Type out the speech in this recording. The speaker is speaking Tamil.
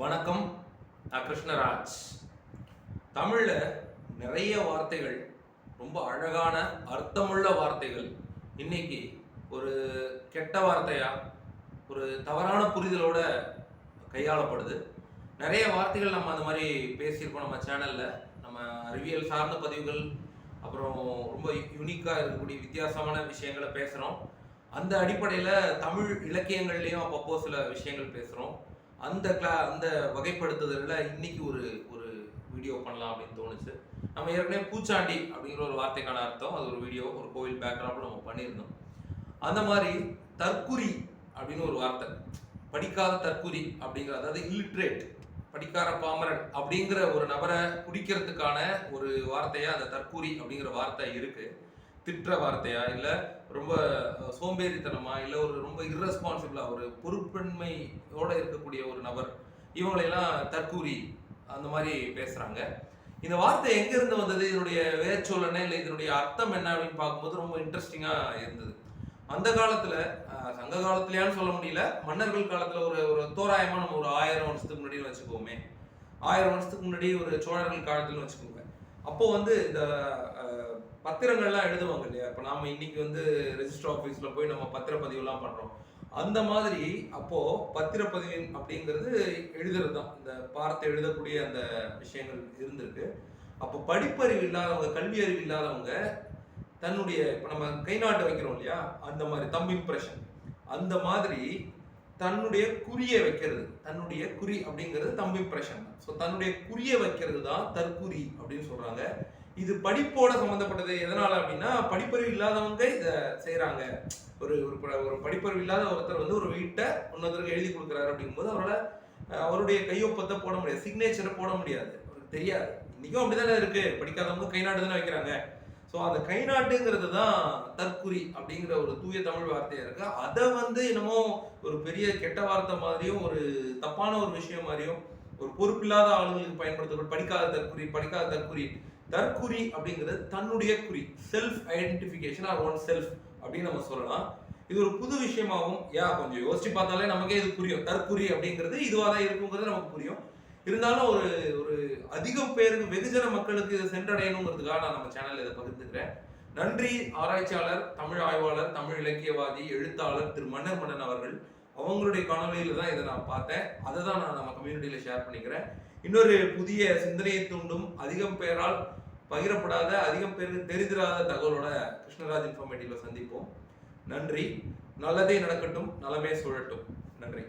வணக்கம் நான் கிருஷ்ணராஜ். தமிழில் நிறைய வார்த்தைகள் ரொம்ப அழகான அர்த்தமுள்ள வார்த்தைகள். இன்னைக்கு ஒரு கெட்ட வார்த்தையா ஒரு தவறான புரிதலோட கையாளப்படுது. நிறைய வார்த்தைகள் நம்ம அந்த மாதிரி பேசியிருக்கோம் நம்ம சேனலில். நம்ம அறிவியல் சார்ந்த பதிவுகள் அப்புறம் ரொம்ப யூனிக்காக இருக்கக்கூடிய வித்தியாசமான விஷயங்களை பேசுகிறோம் அந்த அடிப்படையில் தமிழ் இலக்கியங்கள்லேயும் அப்பப்போ சில விஷயங்கள் பேசுகிறோம் அந்த கிளா அந்த வகைப்படுத்துதலில் இன்னைக்கு ஒரு ஒரு வீடியோ பண்ணலாம் அப்படின்னு தோணுச்சு. நம்ம ஏற்கனவே பூச்சாண்டி அப்படிங்கிற ஒரு வார்த்தைக்கான அர்த்தம். அது ஒரு வீடியோ ஒரு கோவில் பேக்ராப்பில் நம்ம பண்ணியிருந்தோம். அந்த மாதிரி தற்குறி அப்படின்னு ஒரு வார்த்தை. படிக்காத தற்குறி அப்படிங்கிற அதாவது இல்லிட்ரேட் படிக்கார பாமரன் அப்படிங்கிற ஒரு நபரை குடிக்கிறதுக்கான ஒரு வார்த்தையாக அந்த தற்குறி அப்படிங்கிற வார்த்தை இருக்குது திட்டுற வார்த்தையா? இல்லை ரொம்ப சோம்பேறித்தனமா? இல்லை ஒரு ரொம்ப irresponsible-ஆ? ஒரு பொறுப்பின்மையோட இருக்கக்கூடிய ஒரு நபர். இவங்களையெல்லாம் தற்கூரி அந்த மாதிரி பேசுறாங்க. இந்த வார்த்தை எங்க இருந்து வந்தது? இதனுடைய வேர்ச்சொல் என்ன? இல்லை இதனுடைய அர்த்தம் என்ன அப்படின்னு பார்க்கும்போது ரொம்ப இன்ட்ரெஸ்டிங்கா இருந்தது. அந்த காலத்துல சங்க காலத்திலேயான்னு சொல்ல முடியல. மன்னர்கள் காலத்துல ஒரு ஒரு தோராயமா நம்ம ஒரு ஆயிரம் வருஷத்துக்கு முன்னாடி வச்சுக்கோமே. ஆயிரம் வருஷத்துக்கு முன்னாடி ஒரு சோழர்கள் காலத்துல வச்சுக்கோங்க. அப்போ வந்து இந்த பத்திரங்கள்லாம் எழுதுவாங்க இல்லையா இப்போ நாம இன்னைக்கு வந்து ரெஜிஸ்டர் ஆஃபீஸ்ல போய் நம்ம பத்திரப்பதிவுலாம் பண்றோம். அந்த மாதிரி அப்போ பத்திரப்பதிவு அப்படிங்கிறது எழுதுறது தான் இந்த பார்த்து எழுதக்கூடிய அந்த விஷயங்கள் இருந்திருக்கு. அப்போ படிப்பறிவு இல்லாதவங்க கல்வி அறிவு இல்லாதவங்க தன்னுடைய இப்போ நம்ம கை நாட்டு வைக்கிறோம் இல்லையா? அந்த மாதிரி தம் இம்ப்ரெஷன் அந்த மாதிரி தன்னுடைய குறிய வைக்கிறது. தன்னுடைய குறி அப்படிங்கிறது தம் இம்ப்ரெஷன் தான் ஸோ தன்னுடைய குறிய வைக்கிறது தான் தற்குறி அப்படின்னு சொல்றாங்க. இது படிப்போட சம்மந்தப்பட்டது எதனால அப்படின்னா படிப்பறிவு இல்லாதவங்க இதை செய்கிறாங்க ஒரு ஒரு ப- ஒரு படிப்பறிவு இல்லாத ஒருத்தர் வந்து ஒரு வீட்டை இன்னொருத்தருக்கு எழுதி கொடுக்குறாரு அப்படிங்கும்போது அவரோட அவருடைய கையொப்பத்தை போட முடியாது. சிக்னேச்சரை போட முடியாது. அவருக்கு தெரியாது. இன்னைக்கும் அப்படிதானே இருக்கு. படிக்காதவங்க கை நாட்டு தானே வைக்கிறாங்க. ஸோ அந்த கை நாட்டுங்கிறது தான் தற்குறி அப்படிங்கிற ஒரு தூய தமிழ் வார்த்தையா இருக்கு. அதை வந்து என்னமோ ஒரு பெரிய கெட்ட வார்த்தை மாதிரியும் ஒரு தப்பான ஒரு விஷயம் மாதிரியும் ஒரு பொறுப்பில்லாத ஆளுங்களுக்கு பயன்படுத்தப்படும் படிக்காத தற்குறி படிக்காத தற்குறி. தற்குறி அப்படிங்கிறது தன்னுடைய குறி self identification or one self அப்படின்னு நம்ம சொல்லலாம். இது ஒரு புது விஷயமாகவும் யா கொஞ்சம் யோசிச்சு பார்த்தாலே நமக்கே இது புரியும். தற்குறி அப்படிங்கிறது இதுவாக தான் இருக்குங்கிறது நமக்கு புரியும். இருந்தாலும் ஒரு ஒரு அதிகம் பேருக்கு வெகுஜன மக்களுக்கு இதை சென்றடையணுங்கிறதுக்காக நான் நம்ம சேனல் இதை பகிர்ந்துக்கிறேன். நன்றி ஆராய்ச்சியாளர் தமிழ் ஆய்வாளர் தமிழ் இலக்கியவாதி எழுத்தாளர் திரு மன்னர் மன்னன் அவர்கள். அவங்களுடைய காணொலியில தான் இதை நான் பார்த்தேன். அதை தான் நான் நம்ம கம்யூனிட்டியில ஷேர் பண்ணிக்கிறேன். இன்னொரு புதிய சிந்தனையை தூண்டும் அதிகம் பேரால் பகிரப்படாத அதிகம் பேருக்கு தெரிந்திராத தகவலோட கிருஷ்ணராஜ் இன்ஃபர்மேட்டிவ்ல சந்திப்போம். நன்றி. நல்லதே நடக்கட்டும். நலமே சுழட்டும். நன்றி.